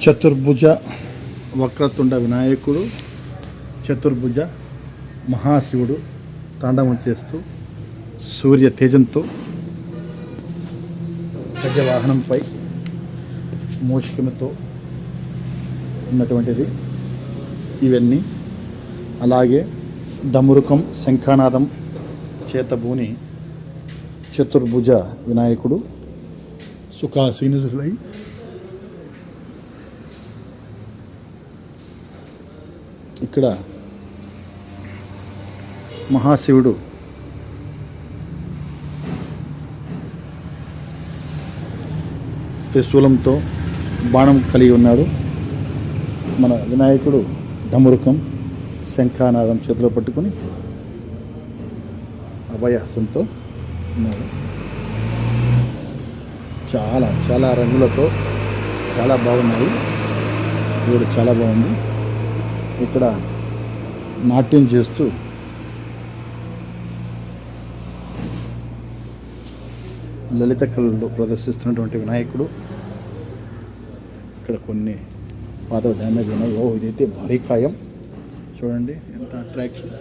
చతుర్భుజ వక్రతుండ వినాయకుడు చతుర్భుజ మహాశివుడు తాండవం చేస్తూ సూర్య తేజంతో గజవాహనంపై మూషికముతో ఉన్నటువంటిది. ఇవన్నీ అలాగే దమురుకం శంఖానాదం చేతబూని చతుర్భుజ వినాయకుడు సుఖాసీనులై ఇక్కడ మహాశివుడు త్రిశూలంతో బాణం కలిగి ఉన్నాడు. మన వినాయకుడు డమురుకం శంఖానాదం చేతిలో పట్టుకొని అభయహస్తంతో ఉన్నాడు. చాలా చాలా రంగులతో చాలా బాగున్నాయి. ఇవి చాలా బాగుంది. ఇక్కడ నాట్యం చేస్తూ లలిత కళల్లో ప్రదర్శిస్తున్నటువంటి వినాయకుడు. ఇక్కడ కొన్ని పాత డ్యామేజ్ ఉన్నాయి. ఓ ఇదైతే భారీ ఖాయం చూడండి ఎంత అట్రాక్షన్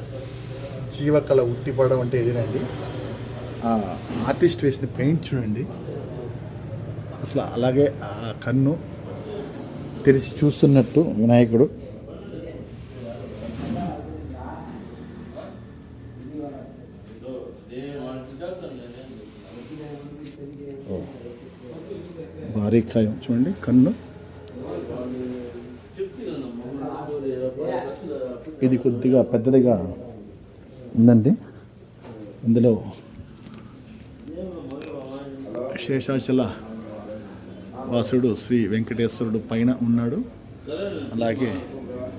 జీవకళ ఉట్టిపడడం అంటే ఎదురండి ఆ ఆర్టిస్ట్ వేసిన పెయింట్ చూడండి. అసలు అలాగే ఆ కన్ను తెరిచి చూస్తున్నట్టు వినాయకుడు ఓ. రేఖాయం. చూడండి కన్ను. ఇది కొద్దిగా పెద్దదిగా ఉందండి. ఇందులో శేషాచల వాసుడు శ్రీ వెంకటేశ్వరుడు పైన ఉన్నాడు. అలాగే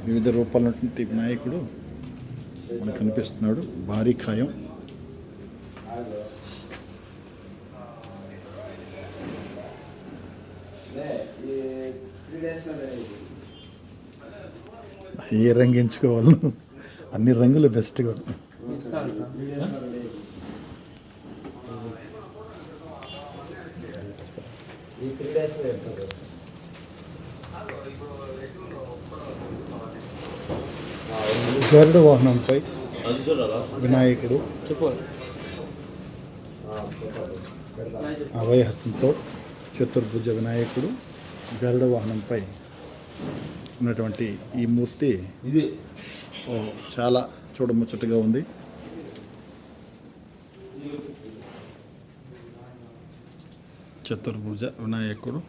వివిధ రూపాలైనటువంటి వినాయకుడు మనకు కనిపిస్తున్నాడు. భారీ ఖాయం. ఏ రంగు ఎంచుకోవాలో అన్ని రంగులు బెస్ట్గా గరుడ వాహనంపై వినాయకుడు అభయహస్తంతో చతుర్భుజ వినాయకుడు గరుడ వాహనంపై ఉన్నటువంటి ఈ మూర్తి ఇది. చాలా చూడముచ్చటగా ఉంది. చతుర్భుజ వినాయకుడు.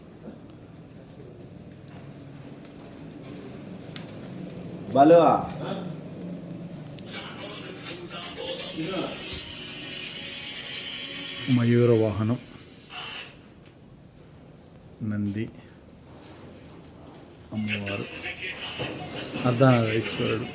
మయూర వాహనం. నంది. అమ్మవారు అర్ధనారీశ్వరుడు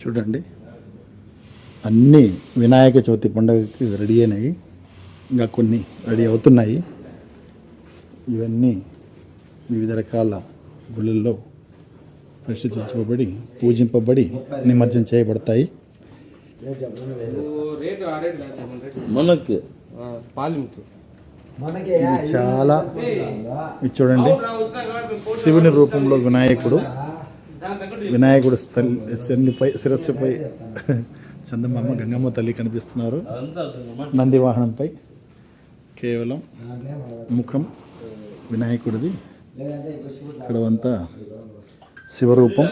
చూడండి. అన్నీ వినాయక చవితి పండుగకి రెడీ అయినాయి. ఇంకా కొన్ని రెడీ అవుతున్నాయి. ఇవన్నీ వివిధ రకాల గుళ్ళల్లో ప్రతిష్ఠించబడి పూజింపబడి నిమజ్జనం చేయబడతాయి. మనకి. చాలా ఇది చూడండి. శివుని రూపంలో వినాయకుడు. వినాయకుడు శనిపై శిరస్సుపై చందమామ గంగమ్మ తల్లి కనిపిస్తున్నారు. నంది వాహనంపై కేవలం ముఖం వినాయకుడిది. ఇక్కడ అంతా శివరూపం.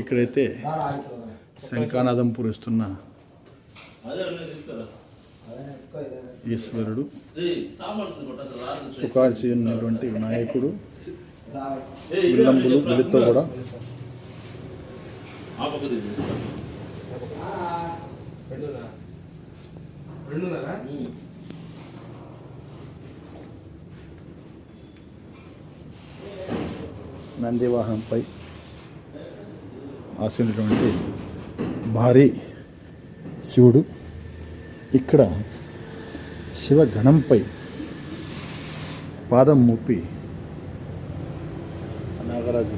ఇక్కడైతే శంఖానాదం పూరిస్తున్న ఈశ్వరుడు సుఖార్చి ఉన్నటువంటి వినాయకుడు. విల్లంబులు వెలుతో కూడా. రెండున్నరా నందివాహనంపై ఆసినటువంటి భారీ శివుడు ఇక్కడ శివగణంపై పాదం మూపి నాగరాజు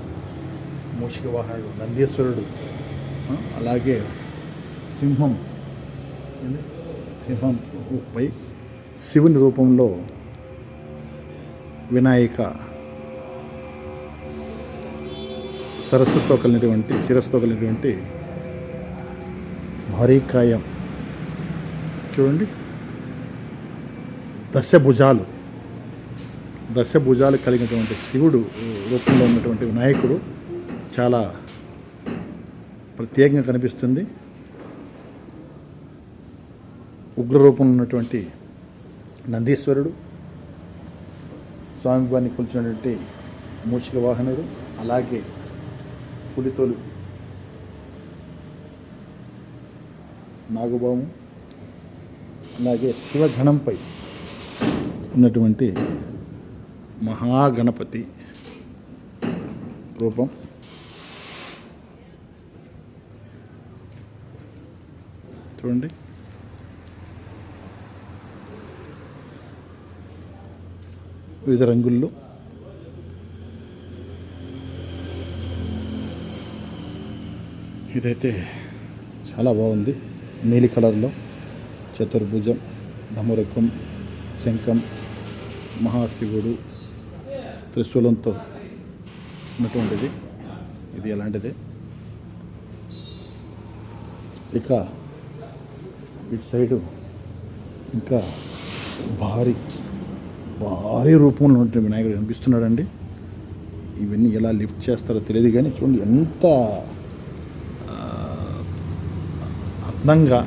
మూషిక వాహనుడు నందీశ్వరుడు అలాగే సింహం. సింహం పై శివుని రూపంలో వినాయక సరస్సుతో కలిగినటువంటి శిరస్సుతో కలిగినటువంటి భారీకాయం చూడండి. దశభుజాలు. దశభుజాలు కలిగినటువంటి శివుడు రూపంలో ఉన్నటువంటి వినాయకుడు చాలా ప్రత్యేకంగా కనిపిస్తుంది. ఉగ్ర రూపంలో ఉన్నటువంటి నందీశ్వరుడు స్వామివారిని కొలిచినటువంటి మూషిక వాహనుడు అలాగే పులితోలు నాగుబాము అలాగే శివగణంపై ఉన్నటువంటి మహాగణపతి రూపం. చూడండి. వివిధ రంగుల్లో. ఇదైతే చాలా బాగుంది. నీలి కలర్లో చతుర్భుజం ధమురకం శంఖం మహాశివుడు త్రిశూలంతో ఉన్నటువంటిది. ఇది ఎలాంటిది? ఇక ఇటు సైడు ఇంకా భారీ భారీ రూపంలో ఉన్నటువంటి వినాయకుడు కనిపిస్తున్నాడండి. ఇవన్నీ ఎలా లిఫ్ట్ చేస్తారో తెలియదు కానీ చూడండి ఎంత అందంగా